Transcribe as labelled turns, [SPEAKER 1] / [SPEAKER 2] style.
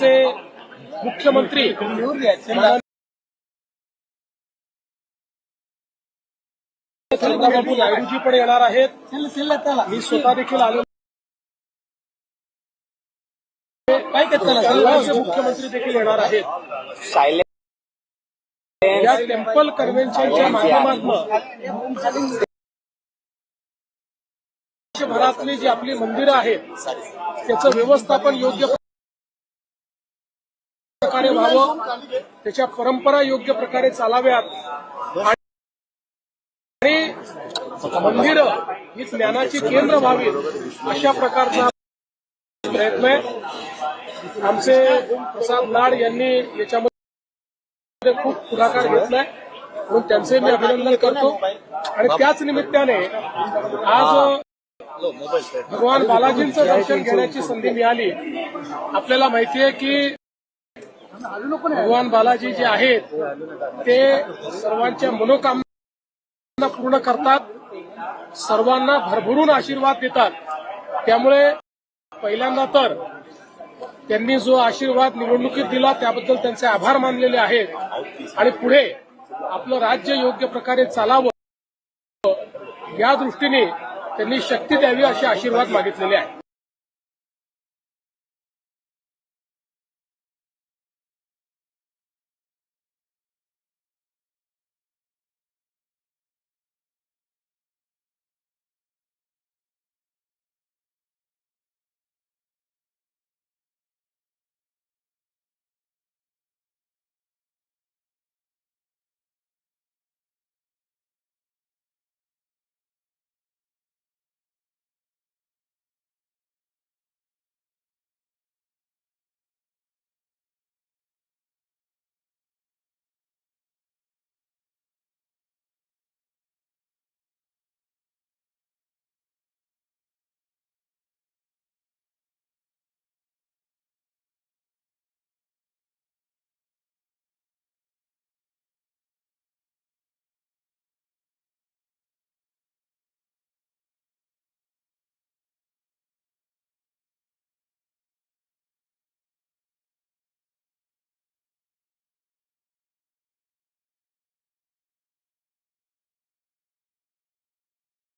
[SPEAKER 1] आमचे मुख्यमंत्री. चंद्राबाबू नायडूजी पण येणार आहेत. मी स्वतः देखील आलो. मुख्यमंत्री देखील येणार आहेत. या टेम्पल कन्व्हेन्शनच्या माध्यमातून देशभरातली जी आपली मंदिरं आहेत त्याचं व्यवस्थापन योग्य प्रकारे व्हावं त्याच्या परंपरा योग्य प्रकारे चालाव्यात. आणि मंदिरं ही ज्ञानाची केंद्र व्हावीत अशा प्रकारचा प्रयत्न आहे. आमचे प्रसाद लाड यांनी याच्यामध्ये खूप पुढाकार घेतलाय. म्हणून त्यांचे मी अभिनंदन करतो. आणि त्याच निमित्ताने आज भगवान बालाजींचं दर्शन घेण्याची संधी मिळाली. आपल्याला माहिती आहे की भगवान बालाजी जे आहेत ते सर्वांच्या मनोकामना पूर्ण करतात सर्वांना भरभरून आशीर्वाद देतात. त्यामुळे पहिल्यांदा तर त्यांनी जो आशीर्वाद निवडणुकीत दिला त्याबद्दल त्यांचे आभार मानलेले आहेत. आणि पुढे आपलं राज्य योग्य प्रकारे चालावं या दृष्टीने त्यांनी शक्ती द्यावी असे आशीर्वाद मागितलेले आहेत.